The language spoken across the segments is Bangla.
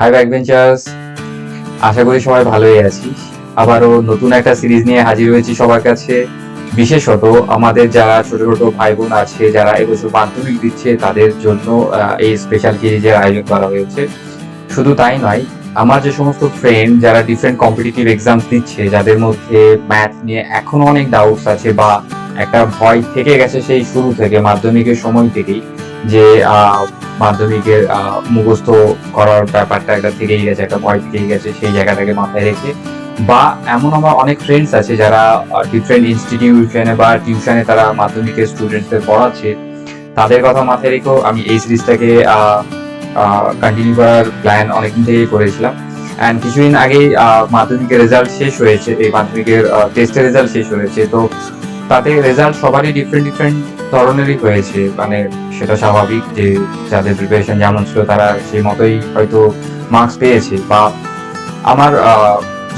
হাই ব্যাকবেঞ্চার্স আশা করি সবাই ভালোই আছি আবারও নতুন একটা সিরিজ নিয়ে হাজির হয়েছি সবার কাছে। বিশেষত আমাদের যারা ছোট ছোট ভাই বোন আছে, যারা এবছর মাধ্যমিক দিচ্ছে, তাদের জন্য এই স্পেশাল সিরিজের আয়োজন করা হয়েছে। শুধু তাই নয়, আমার যে সমস্ত ফ্রেন্ড যারা ডিফারেন্ট কম্পিটিটিভ এক্সাম দিচ্ছে, যাদের মধ্যে ম্যাথ নিয়ে এখনও অনেক ডাউটস আছে বা একটা ভয় থেকে গেছে সেই শুরু থেকে, মাধ্যমিকের সময় থেকেই যে মাধ্যমিকের মুখস্থ করার ব্যাপারটা একটা থেকেই গেছে, একটা ভয় থেকেই গেছে সেই জায়গাটাকে মাথায় রেখে। বা এমন আমার অনেক ফ্রেন্ডস আছে যারা ডিফারেন্ট ইনস্টিটিউশনে বা টিউশনে তারা মাধ্যমিকের স্টুডেন্টদের পড়াচ্ছে। তাদের কথা মাথায় রেখেও আমি এই সিরিজটাকে কন্টিনিউ করার প্ল্যান অনেকদিন থেকেই করেছিলাম। অ্যান্ড কিছুদিন আগেই মাধ্যমিকের রেজাল্ট শেষ হয়েছে, এই মাধ্যমিকের টেস্টের রেজাল্ট শেষ হয়েছে। তো তাতে রেজাল্ট সবারই ডিফারেন্ট ডিফারেন্ট ধরনেরই হয়েছে। মানে সেটা স্বাভাবিক যে যাদের প্রিপারেশন যেমন ছিল তারা সেই মতোই হয়তো মার্কস পেয়েছে বা আমার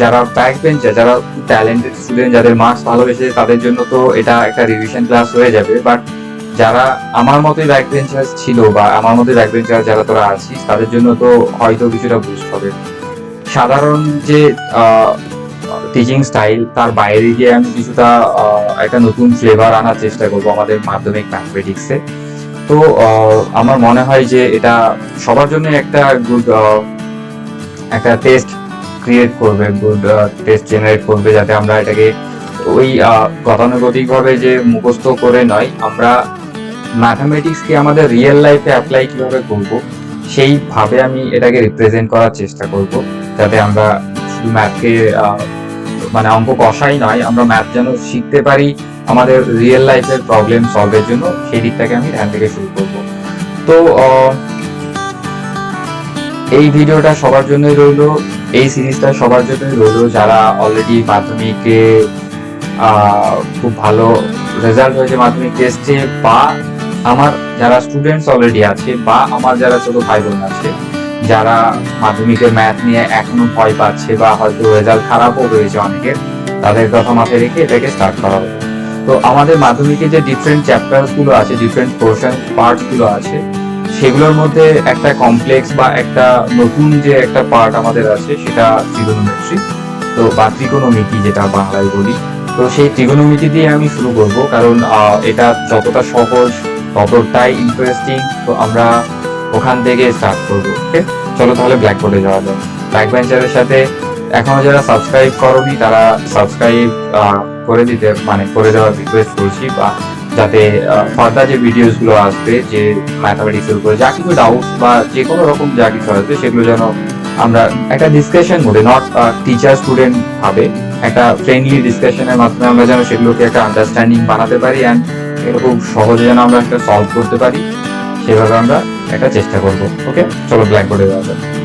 যারা ব্যাক বেঞ্চার যারা ট্যালেন্টেড স্টুডেন্ট যাদের মার্কস ভালো হয়েছে তাদের জন্য তো এটা একটা রিভিশন ক্লাস হয়ে যাবে। বাট যারা আমার মতোই ব্যাক বেঞ্চার ছিল বা আমার মতোই ব্যাক বেঞ্চার যারা তোরা আছিস, তাদের জন্য তো হয়তো কিছুটা বুস্ট হবে। সাধারণ যে টিচিং স্টাইল তার বাইরে গিয়ে আমি কিছুটা একটা নতুন ফ্লেভার আনার চেষ্টা করব আমাদের মাধ্যমিক ম্যাথমেটিক্সে তো আমার মনে হয় যে এটা সবার জন্য একটা গুড একটা টেস্ট ক্রিয়েট করবে গুড টেস্ট জেনারেট করবে যাতে আমরা এটাকে ওই গতানুগতিকভাবে যে মুখস্থ করে নয়, আমরা ম্যাথামেটিক্সকে আমাদের রিয়েল লাইফে অ্যাপ্লাই কীভাবে করব, সেইভাবে আমি এটাকে রিপ্রেজেন্ট করার চেষ্টা করব, যাতে আমরা ম্যাথকে মানে অঙ্ক কষাই নয়, আমরা ম্যাথ যেন শিখতে পারি আমাদের রিয়েল লাইফের প্রবলেম সলভের জন্য, সেই দিকটাকে আমি ধ্যান থেকে শুরু করব। তো এই ভিডিওটা সবার জন্যই রইল, এই সিরিজটা সবার জন্যই রইল, যারা অলরেডি মাধ্যমিকে খুব ভালো রেজাল্ট হয়েছে মাধ্যমিক টেস্টে বা আমার যারা স্টুডেন্টস অলরেডি আছে, বা আমার যারা ছোট ভাই বোন আছে যারা মাধ্যমিকের ম্যাথ নিয়ে এখনও ভয় পাচ্ছে বা হয়তো রেজাল্ট খারাপও রয়েছে অনেকের, তাদের কথা মাথায় রেখে এটাকে স্টার্ট করা হবে। তো আমাদের মাধ্যমিকে যে ডিফারেন্ট চ্যাপ্টার্সগুলো আছে ডিফারেন্ট পোর্শন পার্টসগুলো আছে, সেগুলোর মধ্যে একটা কমপ্লেক্স বা একটা নতুন যে একটা পার্ট আমাদের আছে, সেটা ট্রিগোনোমেট্রি তো বা ত্রিকোণমিতি যেটা বাংলায় বলি। তো সেই ট্রিগোনোমিতি দিয়ে আমি শুরু করব, কারণ এটা যতটা সহজ, ততটাই ইন্টারেস্টিং তো আমরা ওখান থেকে স্টার্ট করব ওকে চলো তাহলে ব্ল্যাক বোর্ডে যাওয়া যাক। ব্ল্যাক বেঞ্চারের সাথে এখনও যারা সাবস্ক্রাইব করনি, তারা সাবস্ক্রাইব করে দিতে মানে করে দেওয়ার রিকোয়েস্ট করছি, বা যাতে ফার্দার যে ভিডিওসগুলো আসবে, যে ম্যাথামেটিক্স এর উপরে, যা কিছু ডাউট বা যে কোনো রকম যা কিছু আসবে, সেগুলো যেন আমরা একটা ডিসকাশন মোডে নট টিচার স্টুডেন্ট ভাবে, একটা ফ্রেন্ডলি ডিসকাশনের মাধ্যমে আমরা যেন সেগুলোকে একটা আন্ডারস্ট্যান্ডিং বানাতে পারি অ্যান্ড খুব সহজে যেন আমরা একটা সলভ করতে পারি, সেভাবে আমরা একটা চেষ্টা করব ওকে? চলো ব্ল্যাকবোর্ডে যাওয়া যাক।